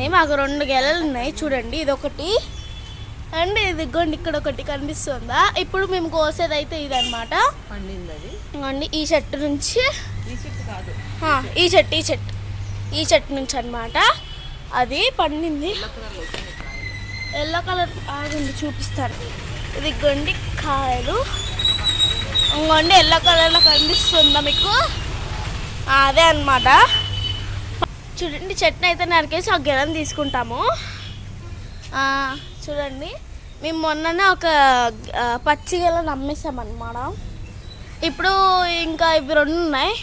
వచ్చింది మాకు రెండు గెలలు ఉన్నాయి. చూడండి ఇది ఒకటి అండ్ ఇది ఇదిగోండి ఇక్కడ ఒకటి కనిపిస్తుందా? ఇప్పుడు మేము కోసేది అయితే ఇదనమాట పండింది అది ఇదిగోండి ఈ చెట్టు నుంచి. ఈ చెట్టు ఈ చెట్టు ఈ చెట్టు. నుంచి అన్నమాట. అది పండింది. ఎల్లో కలర్ ఆగండి చూపిస్తాను. ఇది గొండి కాయలు. ఇంకోండి ఎల్లో కలర్లో కనిపిస్తుందా మీకు? అదే అన్నమాట. చూడండి చెట్టుని అయితే నరికేసి ఒక గెలని తీసుకుంటాము. చూడండి మేము మొన్ననే ఒక పచ్చి గెలను అమ్మేసామన్నమాట ఇప్పుడు ఇంకా ఇవి రెండు ఉన్నాయి.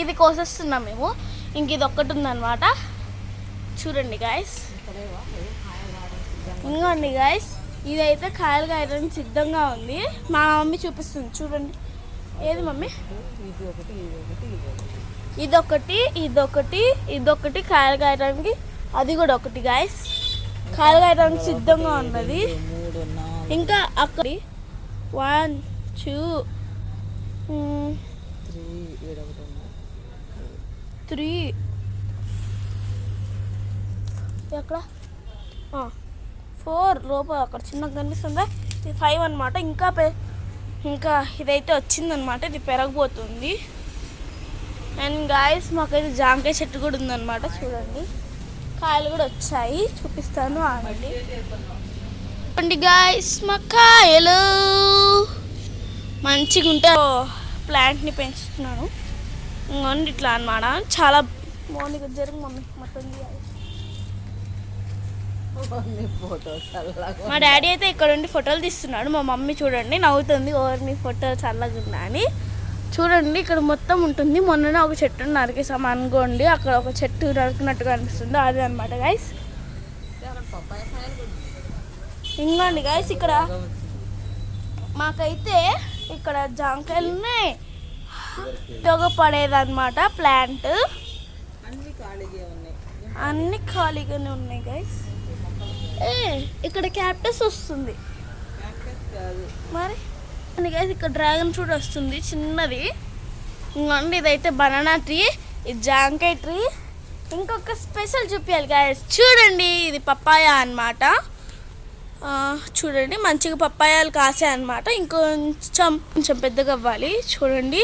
ఇది కోసేస్తున్నాం మేము. ఇంక ఇది ఒక్కటి ఉందన్నమాట. చూడండి గాయస్ ఇంకోండి గాయస్ ఇదైతే కాయలు కాయడానికి సిద్ధంగా ఉంది. మా మమ్మీ చూపిస్తుంది. చూడండి. ఏది మమ్మీ? ఇది ఒకటి ఇదొకటి ఇదొకటి ఇదొకటి కాయలు కాయడానికి అది కూడా ఒకటి గాయస్ కాయలు కాయడానికి సిద్ధంగా ఉన్నది. ఇంకా అక్కడ వన్ టూ త్రీ ఎక్కడ? ఫోర్ లోపల అక్కడ చిన్నగా కనిపిస్తుందా. ఇది ఫైవ్ అనమాట ఇంకా పె ఇంకా ఇదైతే వచ్చిందనమాట ఇది పెరగబోతుంది. అండ్ గాయస్ మాకైతే జాంకాయ చెట్టు కూడా ఉందన్నమాట. చూడండి. కాయలు కూడా వచ్చాయి. చూపిస్తాను ఆగండి. చూడండి గాయస్ మా కాయలు. మంచిగా ఉంటే ప్లాంట్ని పెంచుతున్నాను. ఇంకోండి ఇట్లా అన్నమాట. చాలా బాగుంది ఇక్కడ జరుగు మమ్మీ మొత్తం మా డాడీ అయితే ఇక్కడ ఉండి ఫోటోలు తీస్తున్నాడు. మా మమ్మీ చూడండి నవ్వుతుంది. ఓవర్ నీ ఫోటో చల్లగా ఉందా అని చూడండి ఇక్కడ మొత్తం ఉంటుంది. మొన్ననే ఒక చెట్టు నరికేసాం అనుకోండి అక్కడ ఒక చెట్టు నరికినట్టుగా అనిపిస్తుంది. అదే అనమాట గైస్ ఇంకోండి గైస్ ఇక్కడ. మాకైతే ఇక్కడ జాంకాయలు ఉన్నాయి ఉపయోగపడేది అనమాట ప్లాంట్. అన్ని ఖాళీగా ఉన్నాయి అన్ని ఖాళీగానే ఉన్నాయి గైస్ ఏ ఇక్కడ క్యాప్టస్ వస్తుంది. మరి? అందుకే ఇక్కడ డ్రాగన్ ఫ్రూట్ వస్తుంది చిన్నది. ఇంకోండి ఇదైతే బనానా ట్రీ ఇది జాంకాయ ట్రీ. ఇంకొక స్పెషల్ చూపించాలి గాయస్ చూడండి ఇది పప్పాయ అన్నమాట. చూడండి మంచిగా పప్పాయాలు కాసాయి అన్నమాట. ఇంకొంచెం కొంచెం పెద్దగా అవ్వాలి. చూడండి.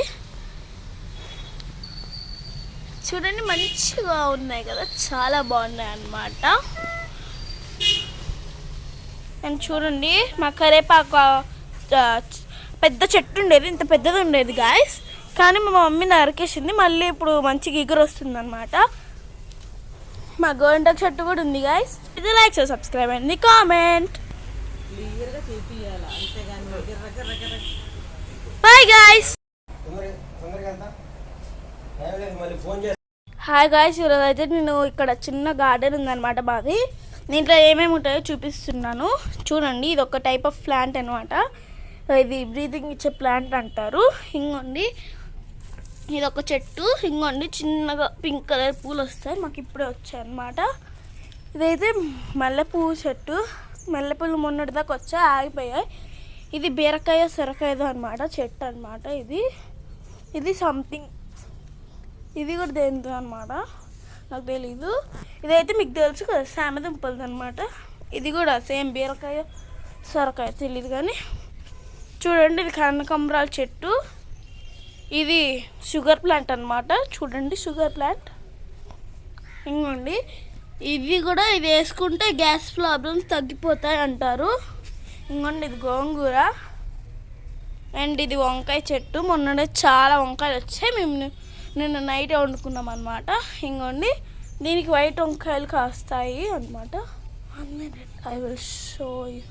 చూడండి మంచిగా ఉన్నాయి కదా చాలా బాగున్నాయి అన్నమాట. అండ్ చూడండి మా కరేపాకు పెద్ద చెట్టు ఉండేది ఇంత పెద్దది ఉండేది గాయస్ కానీ మా మమ్మీ నరికేసింది మళ్ళీ ఇప్పుడు మంచిగా ఎగురు వస్తుంది అనమాట మా గోరింట చెట్టు కూడా ఉంది గాయస్ ఇది లైక్ చేసి సబ్స్క్రైబ్ అయింది comment bye guys hi guys ఈరోజు అయితే నేను ఇక్కడ చిన్న గార్డెన్ ఉందన్నమాట మాది. దీంట్లో ఏమేమి ఉంటాయో చూపిస్తున్నాను. చూడండి ఇది ఒక టైప్ ఆఫ్ ప్లాంట్ అనమాట ఇది బ్రీతింగ్ ఇచ్చే ప్లాంట్ అంటారు. ఇంగోండి. ఇది ఒక చెట్టు. ఇంగోండి చిన్నగా పింక్ కలర్ పూలు వస్తాయి. మాకు ఇప్పుడే వచ్చాయి అన్నమాట. ఇదైతే మల్లెపూ చెట్టు. మల్లెపూలు మొన్నటి దాకా వచ్చాయి ఆగిపోయాయి. ఇది బీరకాయ సొరకాయదో అనమాట చెట్టు అనమాట ఇది. ఇది సంథింగ్. ఇది కూడా దేనితో అనమాట నాకు తెలీదు. ఇదైతే మీకు తెలుసు కదా సామెదంపలది అనమాట ఇది కూడా సేమ్ బీరకాయ సొరకాయ తెలియదు కానీ చూడండి ఇది కనకంబరాల చెట్టు. ఇది షుగర్ ప్లాంట్ అనమాట చూడండి షుగర్ ప్లాంట్. ఇంకోండి ఇది కూడా ఇది వేసుకుంటే గ్యాస్ ప్రాబ్లమ్స్ తగ్గిపోతాయి అంటారు. ఇంకోండి ఇది గోంగూర. అండ్ ఇది వంకాయ చెట్టు. మొన్ననే చాలా వంకాయలు వచ్చాయి. మేము నిన్న నైట్ వండుకున్నాం అనమాట ఇంకోండి దీనికి వైట్ వంకాయలు కాస్తాయి అనమాట ఐ విల్ షో యూ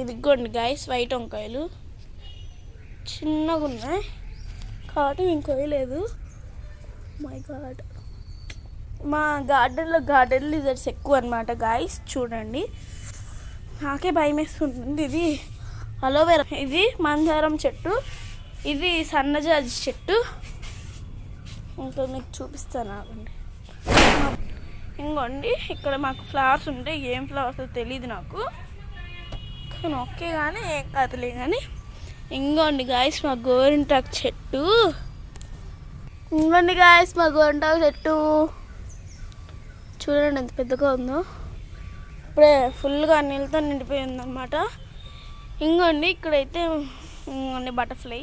ఇదిగోండి గాయస్ వైట్ వంకాయలు. చిన్నగా ఉన్నాయి. కాబట్టి మేము కోయలేదు మై గాడ్ మా గార్డెన్లో గార్డెన్ లిజర్స్ ఎక్కువ అనమాట గాయస్ చూడండి. నాకే భయం వేస్తుంటుంది ఇది. అలోవెరా ఇది మందారం చెట్టు. ఇది సన్నజాజి చెట్టు. ఇంకా మీకు చూపిస్తాను ఆగండి. ఇంకోండి ఇక్కడ మాకు ఫ్లవర్స్ ఉంటాయి ఏం ఫ్లవర్స్ తెలియదు నాకు. కానీ ఓకే కానీ ఏం కదలే కానీ ఇంకోండి గాయస్ మా గోరింటాకు చెట్టు. ఇంకోండి గాయస్ మా గోరింటాకు చెట్టు. చూడండి ఎంత పెద్దగా ఉందో. ఇప్పుడే ఫుల్గా నీళ్ళతో నిండిపోయిందనమాట ఇంకోండి ఇక్కడైతే ఇంకోండి బటర్ఫ్లై.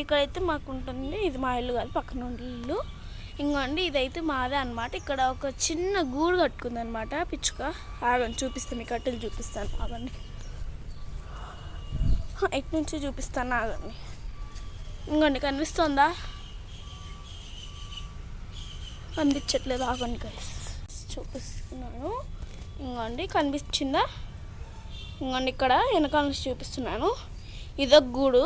ఇక్కడైతే మాకు ఉంటుంది ఇది మా ఇల్లు కాదు పక్కన ఉండే ఇల్లు. ఇంకోండి ఇదైతే మాదే అనమాట ఇక్కడ ఒక చిన్న గూడు కట్టుకుందనమాట పిచ్చుక. ఆగండి చూపిస్తాను మీ కట్టెలు చూపిస్తాను. ఆగండి. ఇటు నుంచి చూపిస్తాను ఆగండి ఇంకోండి కనిపిస్తుందా? కనిపించట్లేదు ఆగండి గైస్ చూపిస్తున్నాను. ఇంకోండి కనిపించిందా? ఇంకోండి ఇక్కడ వెనకాల నుంచి చూపిస్తున్నాను. ఇదొక గూడు.